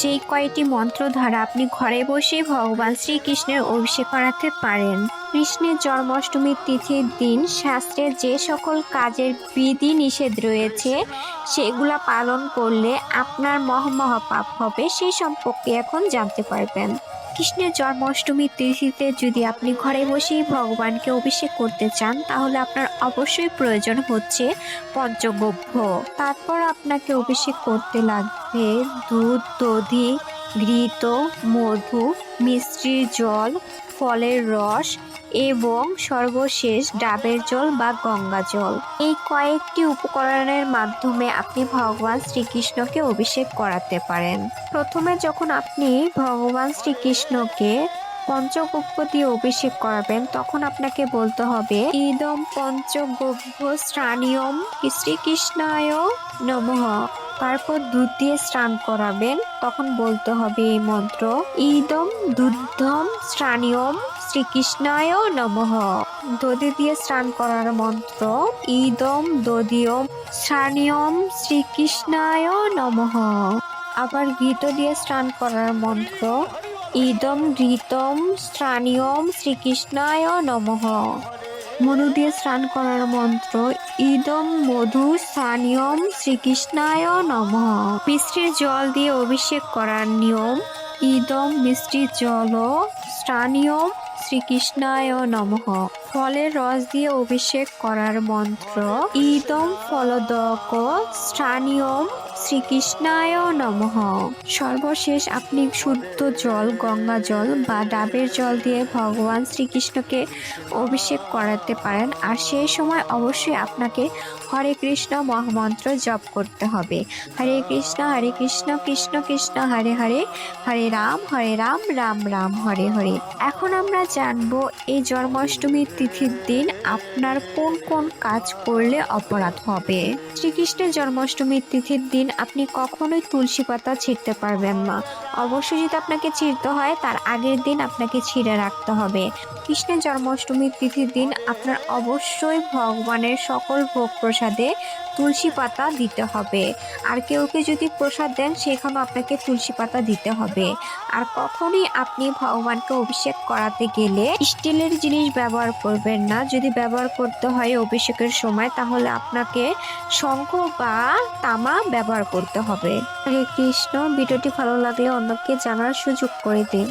যেই কয়েকটি মন্ত্র দ্বারা আপনি ঘরে বসে ভগবান শ্রীকৃষ্ণের অভিষেক করাতে পারেন। কৃষ্ণের জন্মাষ্টমীর তিথির দিন শাস্ত্রে যে সকল কাজের বিধি নিষেধ রয়েছে, সেগুলা পালন করলে আপনার মহামহা হবে, সেই সম্পর্কে এখন জানতে পারবেন। কৃষ্ণের জন্মাষ্টমীর তিথিতে যদি আপনি ঘরে বসেই ভগবানকে অভিষেক করতে চান, তাহলে আপনার অবশ্যই প্রয়োজন হচ্ছে পঞ্চগভ্য। তারপর আপনাকে অভিষেক করতে লাগবে দুধ, দধি, ঘৃত, মধু মিষ্টির জল, ফলের রস এবং সর্বশেষ ডাবের জল বা গঙ্গা জল। এই কয়েকটি উপকরণের মাধ্যমে আপনি ভগবান শ্রীকৃষ্ণকে অভিষেক করাতে পারেন। প্রথমে যখন আপনি ভগবান শ্রীকৃষ্ণকে পঞ্চগব্য দিয়ে অভিষেক করাবেন, তখন আপনাকে বলতে হবে, ইদম পঞ্চগব্য স্নানিয়ম শ্রীকৃষ্ণায় নমঃ। তারপর দুধ দিয়ে স্নান করাবেন। তখন বলতে হবে এই মন্ত্র, ইদম দুধম স্নানিয়ম শ্রীকৃষ্ণায় নমঃ। দধি দিয়ে স্নান করার মন্ত্র, ইদম দদিয়ম স্নানিয়ম শ্রীকৃষ্ণায় নমঃ। আবার গীত দিয়ে স্নান করার মন্ত্র, ইদম ঘৃতম স্নানিয়ম শ্রীকৃষ্ণায় নমঃ। মধু দিয়ে স্নান করার মন্ত্র, ইদম মধু স্থানীয়ম শ্রীকৃষ্ণায় নমঃ। মিষ্টির জল দিয়ে অভিষেক করার নিয়ম, ইদম মিষ্টির জল স্থানীয়ম শ্রীকৃষ্ণায় নমঃ। ফলের রস দিয়ে অভিষেক করার মন্ত্র ইদম ফলদক স্থানীয়ম শ্রীকৃষ্ণায় নমঃ। সর্বশেষ আপনি শুদ্ধ জল, গঙ্গা জল বা ডাবের জল দিয়ে ভগবান শ্রীকৃষ্ণকে অভিষেক করাতে পারেন। আর সেই সময় অবশ্যই আপনাকে হরে কৃষ্ণ মহামন্ত্র জপ করতে হবে। হরে কৃষ্ণ হরে কৃষ্ণ কৃষ্ণ কৃষ্ণ, হরে হরে হরে রাম হরে রাম রাম রাম, হরে হরে। এখন আমরা জানব এই জন্মাষ্টমীর তিথির দিন আপনার কোন কোন কাজ করলে অপরাধ হবে? শ্রীকৃষ্ণের জন্মাষ্টমীর তিথির দিন আপনি কখনোই তুলসী পাতা ছিঁড়তে পারবেন না। অবশ্যই যদি আপনাকে ছিঁড়তে হয়, তার আগের দিন আপনাকে ছিঁড়ে রাখতে হবে। কৃষ্ণের জন্মাষ্টমীর তিথির দিন আপনার অবশ্যই ভগবানের সকল ভোগ প্রসাদে তুলসী পাতা দিতে হবে। আর কেউকে যদি প্রসাদ দেন, সেখানেও আপনাকে তুলসী পাতা দিতে হবে। আর কখনই আপনি ভগবানকে অভিষেক করাতে গেলে স্টিলের জিনিস ব্যবহার করবেন না। যদি ব্যবহার করতে হয় অভিষেকের সময়, তাহলে আপনাকে শঙ্খ বা তামা ব্যবহার করতে হবে। হরে কৃষ্ণ ভিডিওটি ভালো লাগলে অন্যকে জানার সুযোগ করে দিন।